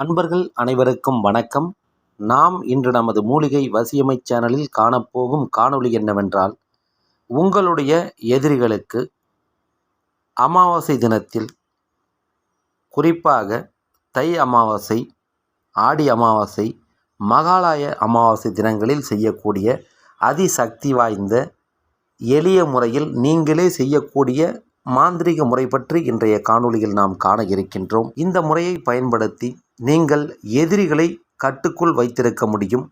அன்பர்கள் அனைவருக்கும் வணக்கம். நாம் இன்று நமது மூலிகை வசியமை சேனலில் காணப்போகும் காணொளி என்னவென்றால் உங்களுடைய எதிரிகளுக்கு அமாவாசை தினத்தில் குறிப்பாக தை அமாவாசை ஆடி அமாவாசை மகாலாய அமாவாசை தினங்களில் செய்யக்கூடிய அதிசக்தி வாய்ந்த எளிய முறையில் நீங்களே செய்யக்கூடிய மாந்திரிக முறை பற்றி இன்றைய காணொளியில் நாம் காண இருக்கின்றோம். இந்த முறையை பயன்படுத்தி நீங்கள் எதிரிகளை கட்டுக்குள் வைத்திருக்க முடியும்.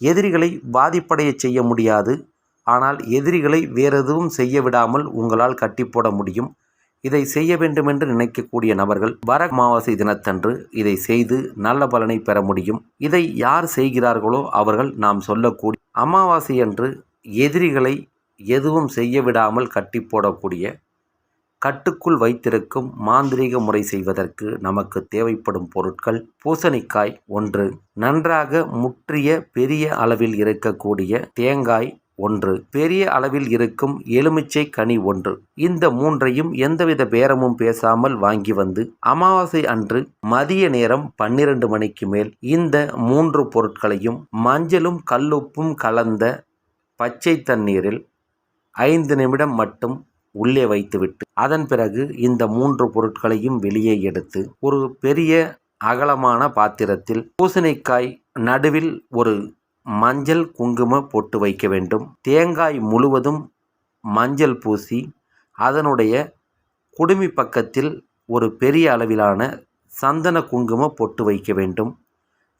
எதிரிகளை பாதிப்படைய செய்ய முடியாது. ஆனால் எதிரிகளை வேறெதுவும் செய்ய விடாமல் உங்களால் கட்டி போட முடியும். இதை செய்ய வேண்டுமென்று நினைக்கக்கூடிய நபர்கள் வர அமாவாசை தினத்தன்று இதை செய்து நல்ல பலனை பெற முடியும். இதை யார் செய்கிறார்களோ அவர்கள் நாம் சொல்லக்கூடிய அமாவாசை அன்று எதிரிகளை எதுவும் செய்ய விடாமல் கட்டி போடக்கூடிய கட்டுக்குள் வைத்திருக்கும் மாந்திரீக முறை செய்வதற்கு நமக்கு தேவைப்படும் பொருட்கள் பூசணிக்காய் ஒன்று நன்றாக முற்றிய பெரிய அளவில் இருக்கக்கூடிய தேங்காய் ஒன்று பெரிய அளவில் இருக்கும் எலுமிச்சை கனி ஒன்று. இந்த மூன்றையும் எந்தவித பேரமும் பேசாமல் வாங்கி வந்து அமாவாசை அன்று மதிய நேரம் பன்னிரண்டு மணிக்கு மேல் இந்த மூன்று பொருட்களையும் மஞ்சளும் கல்லுப்பும் கலந்த பச்சை தண்ணீரில் ஐந்து நிமிடம் மட்டும் உள்ளே வைத்துவிட்டு அதன் பிறகு இந்த மூன்று பொருட்களையும் வெளியே எடுத்து ஒரு பெரிய அகலமான பாத்திரத்தில் பூசணிக்காய் நடுவில் ஒரு மஞ்சள் குங்கும போட்டு வைக்க வேண்டும். தேங்காய் முழுவதும் மஞ்சள் பூசி அதனுடைய குடுமி பக்கத்தில் ஒரு பெரிய அளவிலான சந்தன குங்குமம் போட்டு வைக்க வேண்டும்.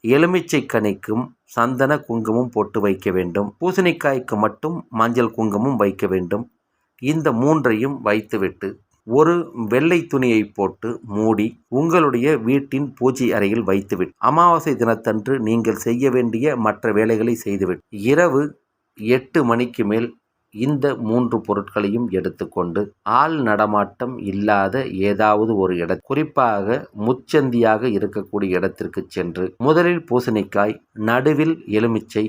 எலுமிச்சை கனிக்கும் சந்தன குங்குமம் போட்டு வைக்க வேண்டும். பூசணிக்காய்க்கு மட்டும் மஞ்சள் குங்குமம் வைக்க வேண்டும். இந்த மூன்றையும் வைத்துவிட்டு ஒரு வெள்ளை துணியை போட்டு மூடி உங்களுடைய வீட்டின் பூஜை அறையில் வைத்துவிட்டு அமாவாசை தினத்தன்று நீங்கள் செய்ய வேண்டிய மற்ற வேலைகளை செய்துவிட்டு இரவு எட்டு மணிக்கு மேல் இந்த மூன்று பொருட்களையும் எடுத்துக்கொண்டு ஆள் நடமாட்டம் இல்லாத ஏதாவது ஒரு இட குறிப்பாக முச்சந்தியாக இருக்கக்கூடிய இடத்திற்கு சென்று முதலில் பூசணிக்காய் நடுவில் எலுமிச்சை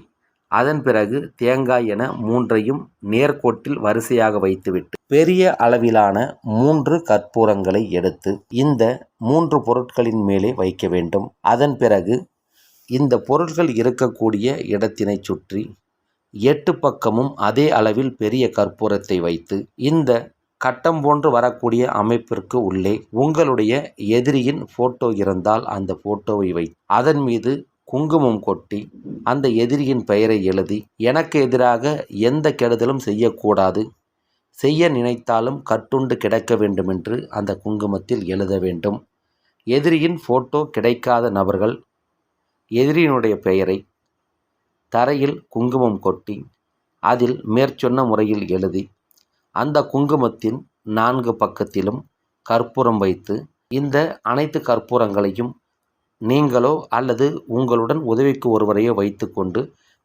அதன் பிறகு தேங்காய் என மூன்றையும் நேர்கோட்டில் வரிசையாக வைத்துவிட்டு பெரிய அளவிலான மூன்று கற்பூரங்களை எடுத்து இந்த மூன்று பொருட்களின் மேலே வைக்க வேண்டும். அதன் பிறகு இந்த பொருட்கள் இருக்கக்கூடிய இடத்தினை சுற்றி எட்டு பக்கமும் அதே அளவில் பெரிய கற்பூரத்தை வைத்து இந்த கட்டம் போன்று வரக்கூடிய அமைப்பிற்கு உள்ளே உங்களுடைய எதிரியின் போட்டோ இருந்தால் அந்த போட்டோவை வை அதன் மீது குங்குமம் கொட்டி அந்த எதிரியின் பெயரை எழுதி எனக்கு எதிராக எந்த கெடுதலும் செய்யக்கூடாது. செய்ய நினைத்தாலும் கட்டுண்டு கிடைக்க வேண்டுமென்று அந்த குங்குமத்தில் எழுத வேண்டும். எதிரியின் ஃபோட்டோ கிடைக்காத நபர்கள் எதிரியினுடைய பெயரை தரையில் குங்குமம் கொட்டி அதில் மேற்சொன்ன முறையில் எழுதி அந்த குங்குமத்தின் நான்கு பக்கத்திலும் கற்பூரம் வைத்து இந்த அனைத்து கற்பூரங்களையும் நீங்களோ அல்லது உங்களுடன் உதவிக்கு ஒருவரையோ வைத்துக்கொண்டு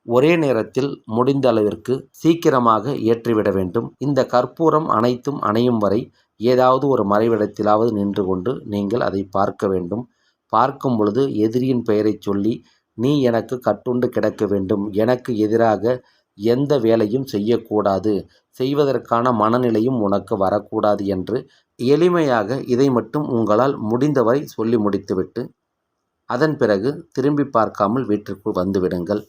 ஒரே நேரத்தில் முடிந்த அளவிற்கு சீக்கிரமாக ஏற்றிவிட வேண்டும். இந்த கற்பூரம் அனைத்தும் அணையும் வரை ஏதாவது ஒரு மறைவிடத்திலாவது நின்று கொண்டு நீங்கள் அதை பார்க்க வேண்டும். பார்க்கும் பொழுது எதிரியின் பெயரை சொல்லி நீ எனக்கு கட்டுண்டு கிடக்க வேண்டும். எனக்கு எதிராக எந்த வேலையும் செய்யக்கூடாது. செய்வதற்கான மனநிலையும் உனக்கு வரக்கூடாது என்று எளிமையாக இதை மட்டும் உங்களால் முடிந்தவரை சொல்லி முடித்துவிட்டு அதன் பிறகு திரும்பி பார்க்காமல் வீட்டிற்குள் வந்துவிடுங்கள்